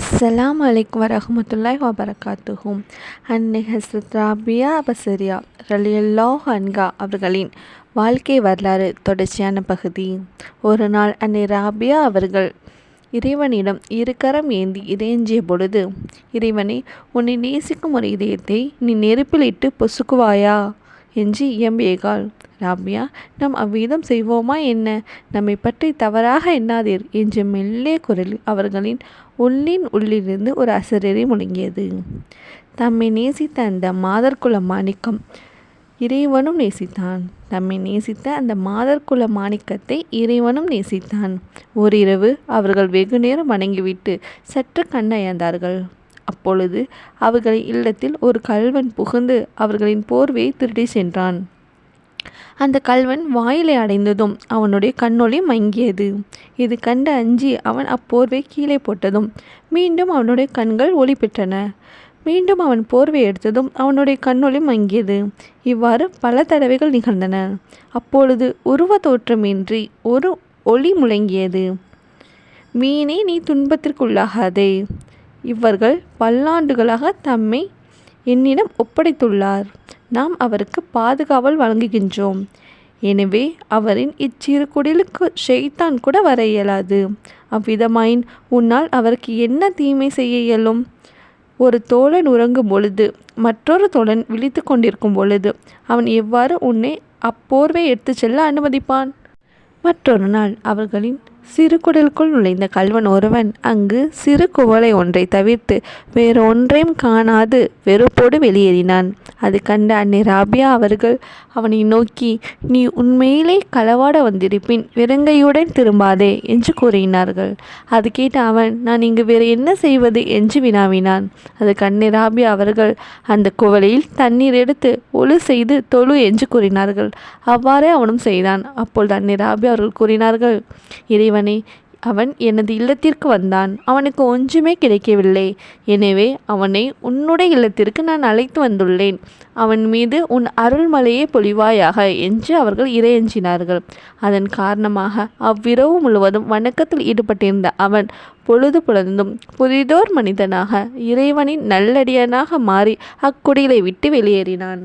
அஸ்ஸலாம் வலைக்கும் வரஹமத்துல்லாய் வபரகாத்துஹும் அன்னை ஹஸ்ரத் ராபியா பசரியா ரலியல்லா ஹன்கா அவர்களின் வாழ்க்கை வரலாறு தொடர்ச்சியான பகுதி. ஒரு நாள் அன்னை ராபியா அவர்கள் இறைவனிடம் இருகரம் ஏந்தி இறைஞ்சிய பொழுது இறைவனை உன்னை நேசிக்கும் ஒரு இதயத்தை நீ நெருப்பிலிட்டு பொசுக்குவாயா? என்று இயம்பியகாள் ராபியா நாம் அவ்விதம் செய்வோமா என்ன? நம்மை பற்றி தவறாக எண்ணாதீர் என்று மெல்லே குரலில் அவர்களின் உள்ளின் உள்ளிலிருந்து ஒரு அசரறி முழங்கியது. தம்மை நேசித்த அந்த மாதர்குல மாணிக்கம் இறைவனும் நேசித்தான். தம்மை நேசித்த அந்த மாதர்குல மாணிக்கத்தை இறைவனும் நேசித்தான். ஓரிரவு அவர்கள் வெகு நேரம் வணங்கிவிட்டு சற்று கண்ணயர்ந்தார்கள் அப்பொழுது அவர்களின் இல்லத்தில் ஒரு கல்வன் புகுந்து அவர்களின் போர்வையை திருடி சென்றான். அந்த கல்வன் வாயிலை அடைந்ததும் அவனுடைய கண்ணொளி மங்கியது. இது கண்டு அஞ்சி அவன் அப்போர்வை கீழே போட்டதும் மீண்டும் அவனுடைய கண்கள் ஒளி பெற்றன. மீண்டும் அவன் போர்வை எடுத்ததும் அவனுடைய கண்ணொளி மங்கியது. இவ்வாறு பல தடவைகள் நிகழ்ந்தன. அப்பொழுது உருவ தோற்றமின்றி ஒரு ஒளி முழங்கியது. மீனே நீ துன்பத்திற்குள்ளாகாதே. இவர்கள் பல்லாண்டுகளாக தம்மை என்னிடம் ஒப்படைத்துள்ளார். நாம் அவருக்கு பாதுகாவல் வழங்குகின்றோம். எனவே அவரின் இச்சிறு குடிலுக்கு ஷெய்தான் கூட வர இயலாது. அவ்விதமாயின் உன்னால் அவருக்கு என்ன தீமை செய்ய இயலும்? ஒரு தோழன் உறங்கும் பொழுது மற்றொரு தோழன் விழித்து கொண்டிருக்கும் பொழுது அவன் எவ்வாறு உன்னை அப்போர்வை எடுத்துச் செல்ல அனுமதிப்பான்? மற்றொரு நாள் அவர்களின் சிறு குடலுக்குள் நுழைந்த கல்வன் ஒருவன் அங்கு சிறு குவளை ஒன்றை தவிர்த்து வேறு ஒன்றையும் காணாது வெறுப்போடு வெளியேறினான். அது கண்ட அன்னை ராபியா அவர்கள் அவனை நோக்கி நீ உண்மையிலே களவாட வந்திருப்பின் விரங்கையுடன் திரும்பாதே என்று கூறினார்கள். அது கேட்ட அவன் நான் இங்கு வேறு என்ன செய்வது? என்று வினாவினான். அது கண்ணை ராபியா அவர்கள் அந்த குவளையில் தண்ணீர் எடுத்து ஒழு செய்து தொழு என்று கூறினார்கள். அவ்வாறே அவனும் செய்தான். அப்பொழுது அன்னை ராபியா அவர்கள் கூறினார்கள் இறைவனே அவன் எனது இல்லத்திற்கு வந்தான். அவனுக்கு ஒன்றுமே கிடைக்கவில்லை. எனவே அவனை உன்னுடைய இல்லத்திற்கு நான் அழைத்து வந்துள்ளேன். அவன் மீது உன் அருள்மலையே பொழிவாயாக என்று அவர்கள் இறையஞ்சினார்கள். அதன் காரணமாக அவ்விரவு முழுவதும் வணக்கத்தில் ஈடுபட்டிருந்த அவன் பொழுது புலர்ந்தும் புதிதோர் மனிதனாக இறைவனின் நல்லடியனாக மாறி அக்குடிலை விட்டு வெளியேறினான்.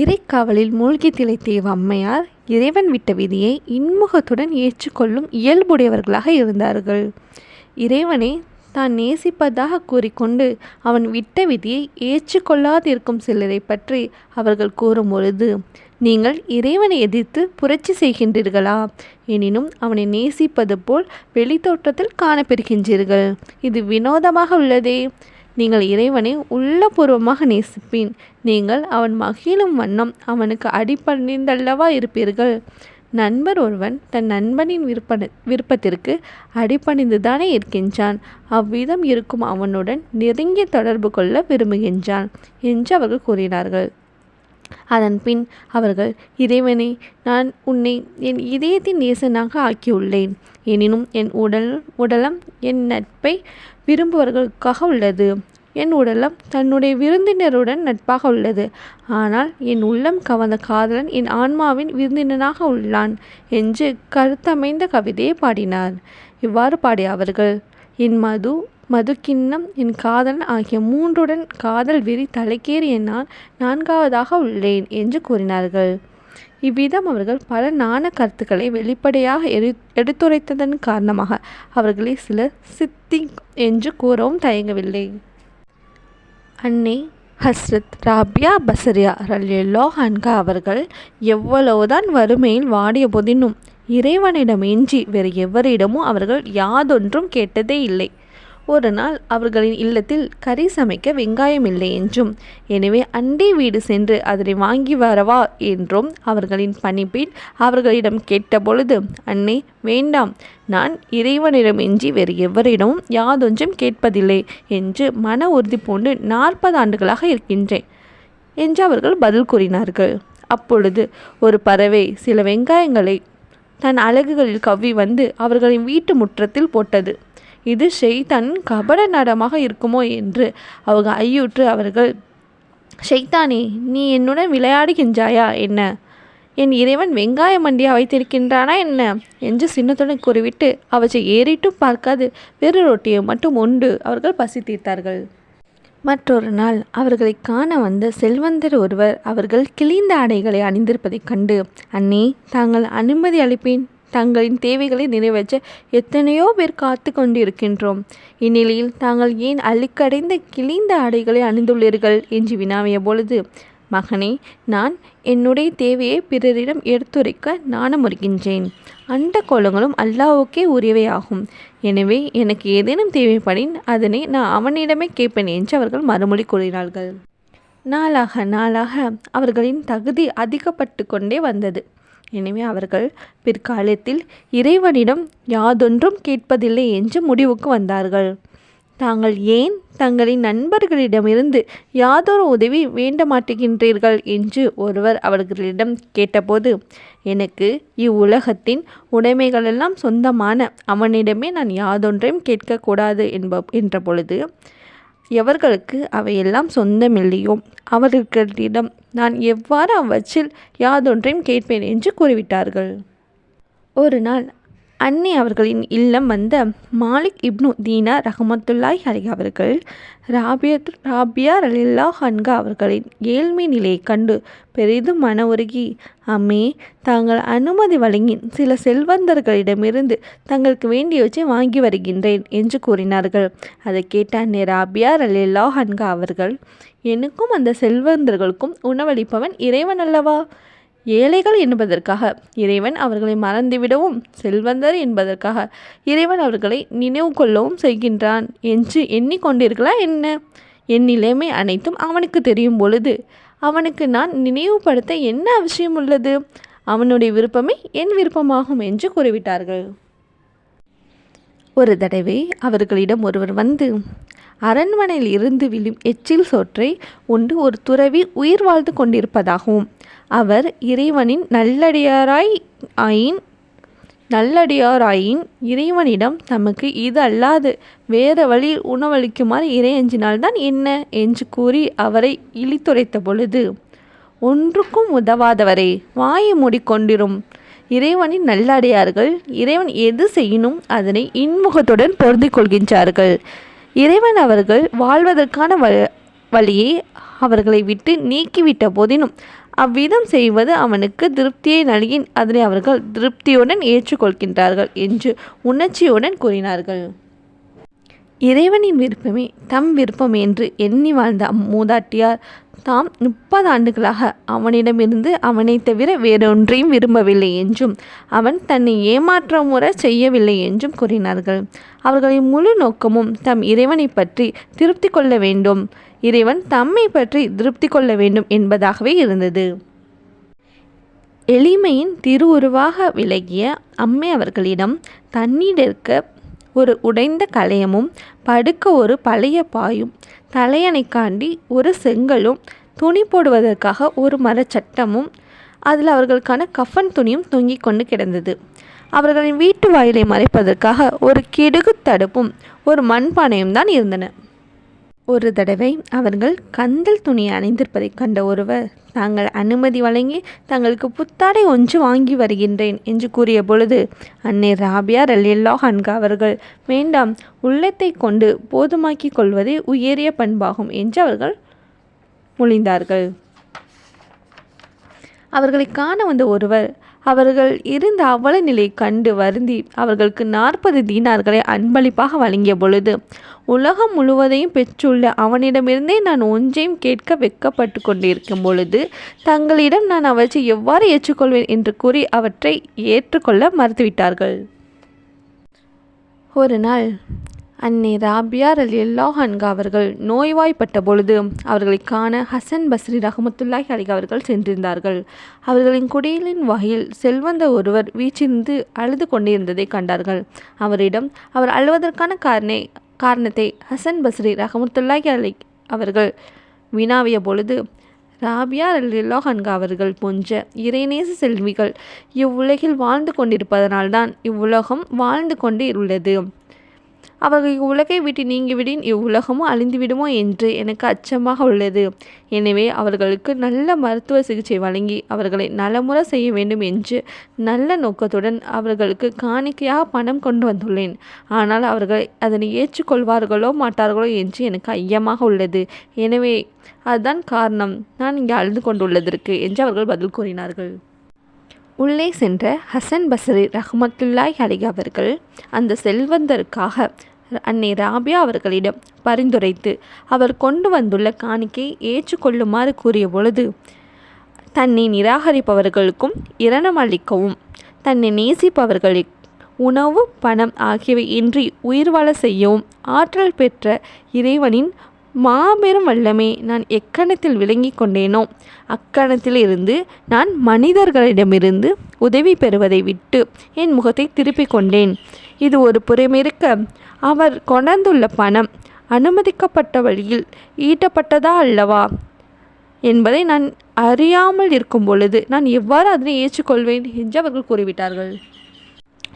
இறைக்காவலில் மூழ்கி திளைத்திய அம்மையார் இறைவன் விட்ட விதியை இன்முகத்துடன் ஏற்றுக்கொள்ளும் இயல்புடையவர்களாக இருந்தார்கள். இறைவனை தான் நேசிப்பதாக கூறிக்கொண்டு அவன் விட்ட விதியை ஏற்றுக்கொள்ளாதிருக்கும் சிலரை பற்றி அவர்கள் கூறும் பொழுது நீங்கள் இறைவனை எதிர்த்து புரட்சி செய்கின்றீர்களா? எனினும் அவனை நேசிப்பது போல் வெளித்தோற்றத்தில் காணப்பெறுகின்றீர்கள். இது வினோதமாக உள்ளதே. நீங்கள் இறைவனை உள்ளபூர்வமாக நேசிப்பீன். நீங்கள் அவன் மகிழும் வண்ணம் அவனுக்கு அடிபணிந்தல்லவா இருப்பீர்கள். நண்பர் ஒருவன் தன் நண்பனின் விருப்ப விருப்பத்திற்கு அடிபணிந்துதானே இருக்கின்றான். அவ்விதம் இருக்கும் அவனுடன் நெருங்கிய தொடர்பு கொள்ள விரும்புகின்றான் என்று அவர்கள் கூறினார்கள். அதன் பின் அவர்கள் இறைவனை நான் உன்னை என் இதயத்தின் நேசனாக ஆக்கியுள்ளேன். எனினும் என் உடல் உடலம் என் நட்பை விரும்புவர்களுக்காக உள்ளது. என் உடலம் தன்னுடைய விருந்தினருடன் நட்பாக உள்ளது. ஆனால் என் உள்ளம் கவர்ந்த காதலன் என் ஆன்மாவின் விருந்தினனாக உள்ளான் என்று கருத்தமைந்த கவிதையை பாடினார். இவ்வாறு பாடிய அவர்கள் என் மது மதுக்கிண்ணம் என் காதலன் ஆகிய மூன்றுடன் காதல் வெறி தலைக்கேறி என்னால் நான்காவதாக உள்ளேன் என்று கூறினார்கள். இவ்விதம் அவர்கள் பல நாண கருத்துக்களை வெளிப்படையாக எடு எடுத்துரைத்ததன் காரணமாக அவர்களை சிலர் சித்தி என்று கூறவும் தயங்கவில்லை. அன்னை ஹஸ்ரத் ராபியா பசரியா ரல்யல்லோ ஹன்கா அவர்கள் எவ்வளவுதான் வறுமையில் வாடிய போதினும் இறைவனிடம் எஞ்சி வேறு எவரிடமும் அவர்கள் யாதொன்றும் கேட்டதே இல்லை. ஒரு நாள் அவர்களின் இல்லத்தில் கறி சமைக்க வெங்காயம் இல்லை என்றும் எனவே அண்டை வீடு சென்று அதனை வாங்கி வரவா? என்றும் அவர்களின் பணிப்பெண் அவர்களிடம் கேட்டபொழுது அன்னை வேண்டாம். நான் இறைவனிடம் எஞ்சி வேறு எவரிடமும் யாதொன்றும் கேட்பதில்லை என்று மன உறுதி பூண்டு நாற்பது ஆண்டுகளாக இருக்கின்றேன் என்று அவர்கள் பதில் கூறினார்கள். அப்பொழுது ஒரு பறவை சில வெங்காயங்களை தன் அழகுகளில் கவ்வி வந்து அவர்களின் வீட்டு முற்றத்தில் போட்டது. இது ஷெய்தான் கபட நடமாக இருக்குமோ என்று அவங்க ஐயுற்று அவர்கள் ஷெய்தானே நீ என்னுடன் விளையாடுகின்றாயா? என்ன? என் இறைவன் வெங்காய மண்டியா வைத்திருக்கின்றானா? என்ன? என்று சின்னத்துடன் கூறிவிட்டு அவற்றை ஏறிட்டும் பார்க்காது. வெறு ரொட்டியை மட்டும் உண்டு அவர்கள் பசி தீர்த்தார்கள் மற்றொரு நாள் அவர்களை காண வந்த செல்வந்தர் ஒருவர் அவர்கள் கிழிந்த ஆடைகளை அணிந்திருப்பதைக் கண்டு அண்ணே தாங்கள் அனுமதி அளிப்பேன். தங்களின் தேவைகளை நிறைவேற்ற எத்தனையோ பேர் காத்து கொண்டிருக்கின்றோம். இந்நிலையில் தாங்கள் ஏன் அழுக்கடைந்த கிழிந்த ஆடைகளை அணிந்துள்ளீர்கள் என்று வினாவிய பொழுது மகனே நான் என்னுடைய தேவையை பிறரிடம் எடுத்துரைக்க நாணமுறுகின்றேன் அண்ட கோலங்களும் அல்லாவுக்கே உரியவையாகும். எனவே எனக்கு ஏதேனும் தேவைப்படின் அதனை நான் அவனிடமே கேட்பேன் என்று அவர்கள் மறுமொழி கூறினார்கள். நாளாக நாளாக அவர்களின் தகுதி அதிகப்பட்டு கொண்டே வந்தது. எனவே அவர்கள் பிற்காலத்தில் இறைவனிடம் யாதொன்றும் கேட்பதில்லை என்று முடிவுக்கு வந்தார்கள். தாங்கள் ஏன் தங்களின் நண்பர்களிடமிருந்து யாதொரு உதவி வேண்ட மாட்டுகின்றீர்கள் என்று ஒருவர் அவர்களிடம் கேட்டபோது எனக்கு இவ்வுலகத்தின் உடைமைகளெல்லாம் சொந்தமான அவனிடமே நான் யாதொன்றையும் கேட்கக்கூடாது என்ப என்ற பொழுது எவர்களுக்கு அவையெல்லாம் சொந்தமில்லையோ அவர்களிடம் நான் எவ்வாறு அவற்றில் யாதொன்றையும் கேட்பேன் என்று கூறிவிட்டார்கள். ஒரு நாள் அன்னி அவர்களின் இல்லம் வந்த மாலிக் இப்னு தீனா ரஹமத்துல்லாய் அலி அவர்கள் ராபியத் ராபியா ரலில்லா ஹன்கா அவர்களின் ஏழ்மை நிலையை கண்டு பெரிதும் மன உருகி அம்மே தாங்கள் அனுமதி வழங்கி சில செல்வந்தர்களிடமிருந்து தங்களுக்கு வேண்டியவற்றை வாங்கி வருகின்றேன் என்று கூறினார்கள். அதை கேட்ட அன்னை ராபியா ரலில்லா ஹன்கா அவர்கள் எனக்கும் அந்த செல்வந்தர்களுக்கும் உணவளிப்பவன் இறைவன் அல்லவா? ஏழைகள் என்பதற்காக. இறைவன் அவர்களை மறந்துவிடவும் செல்வந்தர் என்பதற்காக. இறைவன் அவர்களை நினைவு கொள்ளவும் செய்கின்றான். என்று எண்ணிக்கொண்டீர்களா என்ன? என் நிலைமை அனைத்தும் அவனுக்கு தெரியும் பொழுது அவனுக்கு நான் நினைவுபடுத்த என்ன அவசியம் உள்ளது? அவனுடைய விருப்பமே என் விருப்பமாகும் என்று கூறிவிட்டார்கள். ஒரு தடவை அவர்களிடம் ஒருவர் வந்து அரண்மனையில் இருந்து விழும் எச்சில் சோற்றை உண்டு ஒரு துறவி உயிர் வாழ்ந்து கொண்டிருப்பதாகவும் அவர் இறைவனின் நல்லடியாராய் ஆயின் நல்லடியாராயின் இறைவனிடம் தமக்கு இது அல்லாது வேறு வழி உணவளிக்குமாறு இறையஞ்சினால்தான் என்ன? என்று கூறி அவரை இழித்துரைத்த பொழுது ஒன்றுக்கும் உதவாதவரே வாயை மூடிக்கொண்டிரும். இறைவனின் நல்லடியார்கள் இறைவன் எது செய்யணும் அதனை இன்முகத்துடன் பொருந்திக் கொள்கின்றார்கள். இறைவன் அவர்கள் வாழ்வதற்கான வ வழியை அவர்களை விட்டு நீக்கிவிட்ட போதினும் அவ்விதம் செய்வது அவனுக்கு திருப்தியை நல்கின் அதனை அவர்கள் திருப்தியுடன் ஏற்றுக்கொள்கின்றார்கள் என்று உணர்ச்சியுடன் கூறினார்கள். இறைவனின் விருப்பமே தம் விருப்பம் என்று எண்ணி வாழ்ந்த அம்மூதாட்டியார் தாம் முப்பது ஆண்டுகளாக அவனிடமிருந்து அவனை தவிர வேறொன்றையும் விரும்பவில்லை என்றும் அவன் தன்னை ஏமாற்ற முறை செய்யவில்லை என்றும் கூறினார்கள். அவர்களின் முழு நோக்கமும் தம் இறைவனை பற்றி திருப்தி கொள்ள வேண்டும். இறைவன் தம்மை பற்றி திருப்தி கொள்ள வேண்டும் என்பதாகவே இருந்தது. எளிமையின் திருவுருவாக விலகிய அம்மை அவர்களிடம் தண்ணீர் இருக்க ஒரு உடைந்த கலையமும் படுக்க ஒரு பழைய பாயும். தலையணைக்காண்டி ஒரு செங்கலும் துணி போடுவதற்காக ஒரு மரச்சட்டமும் அதில் அவர்களுக்கான கஃபன் துணியும் தொங்கிக் கொண்டு கிடந்தது. அவர்களின் வீட்டு வாயிலை மறைப்பதற்காக ஒரு கிடுகு தடுப்பும் ஒரு மண்பானையும் தான் இருந்தன. ஒரு தடவை அவர்கள் கந்தல் துணி அணிந்திருப்பதைக் கண்ட ஒருவர் தாங்கள் அனுமதி வழங்கி தங்களுக்கு புத்தாடை ஒன்று வாங்கி வருகின்றேன் என்று கூறிய பொழுது அன்னை ராபியா ரலியல்லா ஹன்கா அவர்கள் வேண்டாம் உள்ளத்தை கொண்டு போதுமாக்கிக் கொள்வதே உயரிய பண்பாகும் என்று அவர்கள் மொழிந்தார்கள். அவர்களை காண வந்த ஒருவர் அவர்கள் இருந்த அவல நிலையை கண்டு வருந்தி அவர்களுக்கு நாற்பது தீனார்களை அன்பளிப்பாக வழங்கிய பொழுது உலகம் முழுவதையும் பெற்றுள்ள அவனிடமிருந்தே நான் ஒன்றையும் கேட்க வெக்கப்பட்டு கொண்டிருக்கும் பொழுது தங்களிடம் நான் அவற்றை எவ்வாறு ஏற்றுக்கொள்வேன் என்று கூறி அவற்றை ஏற்றுக்கொள்ள மறுத்துவிட்டார்கள். ஒரு நாள் அன்னை ராபியார் அலி அல்லாஹன்கா அவர்கள் நோய்வாய்ப்பட்ட பொழுது அவர்களை காண ஹசன் பஸ்ரி ரஹமத்துல்லாஹி அலி அவர்கள் சென்றிருந்தார்கள். அவர்களின் குடியலின் வகையில் செல்வந்த ஒருவர் வீச்சிருந்து அழுது கொண்டிருந்ததை கண்டார்கள். அவரிடம் அவர் அழுவதற்கான காரணை காரணத்தை ஹசன் பஸ்ரி ரஹமத்துல்லாஹி அலி அவர்கள் வினாவிய பொழுது ராபியா அல்லாஹன்கா அவர்கள் போன்ற இறைநேச செல்விகள் இவ்வுலகில் வாழ்ந்து கொண்டிருப்பதனால்தான் இவ்வுலகம் வாழ்ந்து கொண்டு உள்ளது அவர்கள் இவ்வுலகை விட்டு நீங்கிவிடின் இவ்வுலகமும் அழிந்துவிடுமோ என்று எனக்கு அச்சமாக உள்ளது. எனவே அவர்களுக்கு நல்ல மருத்துவ சிகிச்சை வழங்கி அவர்களை நலமுற செய்ய வேண்டும் என்று நல்ல நோக்கத்துடன் அவர்களுக்கு காணிக்கையாக பணம் கொண்டு வந்துள்ளேன். ஆனால் அவர்கள் அதனை ஏற்றுக்கொள்வார்களோ மாட்டார்களோ என்று எனக்கு ஐயமாக உள்ளது. எனவே அதுதான் காரணம். நான் இங்கே அழுது கொண்டுள்ளதற்கு என்று அவர்கள் பதில் கூறினார்கள். உள்ளே சென்ற ஹசன் பசரி ரஹமத்துல்லாய் அலி அவர்கள் அந்த செல்வந்தருக்காக அன்னை ராபியா அவர்களிடம் பரிந்துரைத்து அவர் கொண்டு வந்துள்ள காணிக்கை ஏற்றுக்கொள்ளுமாறு கூறிய பொழுது தன்னை நிராகரிப்பவர்களுக்கும் இரணம் அளிக்கவும் தன்னை நேசிப்பவர்களை உணவு பணம் ஆகியவை இன்றி உயிர் வாழ செய்யவும் ஆற்றல் பெற்ற இறைவனின் மாபெரும் வல்லமே நான் எக்கணத்தில் விளங்கி கொண்டேனோ? அக்கணத்திலிருந்து நான் மனிதர்களிடமிருந்து உதவி பெறுவதை விட்டு என் முகத்தை திருப்பிக் கொண்டேன். இது ஒரு புறமிருக்க. அவர் கொணர்ந்துள்ள பணம் அனுமதிக்கப்பட்ட வழியில் ஈட்டப்பட்டதா அல்லவா? என்பதை நான் அறியாமல் இருக்கும் பொழுது நான் எவ்வாறு அதனை ஏற்றுக்கொள்வேன்? என்று அவர்கள் கூறிவிட்டார்கள்.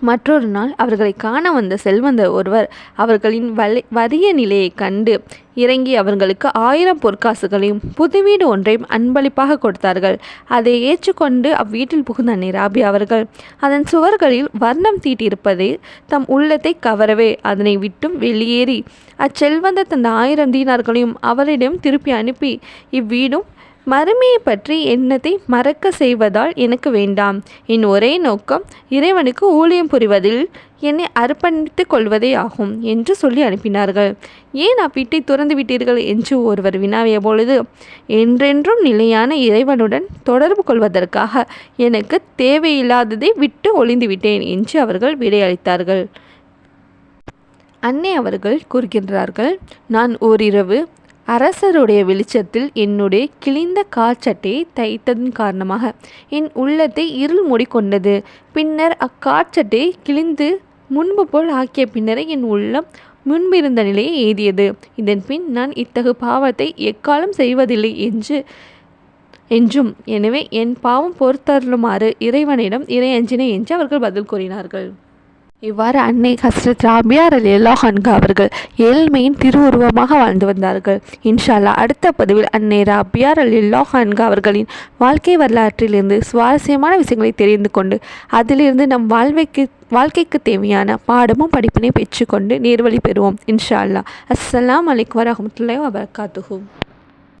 மற்றொரு நாள் அவர்களை காண வந்த செல்வந்தர் ஒருவர் அவர்களின் வலை வறிய நிலையை கண்டு இறங்கி அவர்களுக்கு ஆயிரம் பொற்காசுகளையும் புது வீடு ஒன்றையும் அன்பளிப்பாக கொடுத்தார்கள். அதை ஏற்றுக்கொண்டு அவ்வீட்டில் புகுந்த நிராபி அவர்கள் அதன் சுவர்களில் வர்ணம் தீட்டியிருப்பதை தம் உள்ளத்தை கவரவே அதனை விட்டும் வெளியேறி அச்செல்வந்த தந்த ஆயிரம் தீனார்களையும் அவரிடம் திருப்பி அனுப்பி இவ்வீடும் மறுமையை பற்றி எண்ணத்தை மறக்க செய்வதால் எனக்கு வேண்டாம். என் ஒரே நோக்கம் இறைவனுக்கு ஊழியம் புரிவதில் என்னை அர்ப்பணித்துக் கொள்வதே ஆகும் என்று சொல்லி அனுப்பினார்கள். ஏன் அவ்வீட்டை துறந்து விட்டீர்கள்? என்று ஒருவர் வினாவிய பொழுது என்றென்றும் நிலையான இறைவனுடன் தொடர்பு கொள்வதற்காக எனக்கு தேவையில்லாததை விட்டு ஒளிந்துவிட்டேன் என்று அவர்கள் விடையளித்தார்கள். அன்னை அவர்கள் கூறுகின்றார்கள் நான் ஓரிரவு அரசருடைய வெளிச்சத்தில் என்னுடைய கிழிந்த காற்சட்டையை தைத்ததன் காரணமாக என் உள்ளத்தை இருள் மூடிக்கொண்டது. பின்னர் அக்காற்சட்டை கிழிந்து முன்பு போல் ஆக்கிய பின்னரே என் உள்ளம் முன்பிருந்த நிலையை எய்தியது. இதன் பின் நான் இத்தகு பாவத்தை எக்காலம் செய்வதில்லை என்று என்றும் எனவே என் பாவம் பொறுத்தருளுமாறு இறைவனிடம் இறையஞ்சினை என்று அவர்கள் பதில் கூறினார்கள். இவ்வாறு அன்னை ஹஸ்ரத் ராபியார் அலி அல்லாஹான்கா அவர்கள் ஏழ்மையின் திருவுருவமாக வாழ்ந்து வந்தார்கள். இன்ஷால்லா அடுத்த பதிவில் அன்னை ராபியார் அலி அல்லாஹான்கா அவர்களின் வாழ்க்கை வரலாற்றிலிருந்து சுவாரஸ்யமான விஷயங்களை தெரிந்து கொண்டு அதிலிருந்து நம் வாழ்வைக்கு வாழ்க்கைக்கு தேவையான பாடமும் படிப்பினை பெற்றுக்கொண்டு நேர்வழி பெறுவோம். இன்ஷா அல்லா அஸ்லாம் வலைக்கம் வரமத்துல வபர்காத்துஹூ.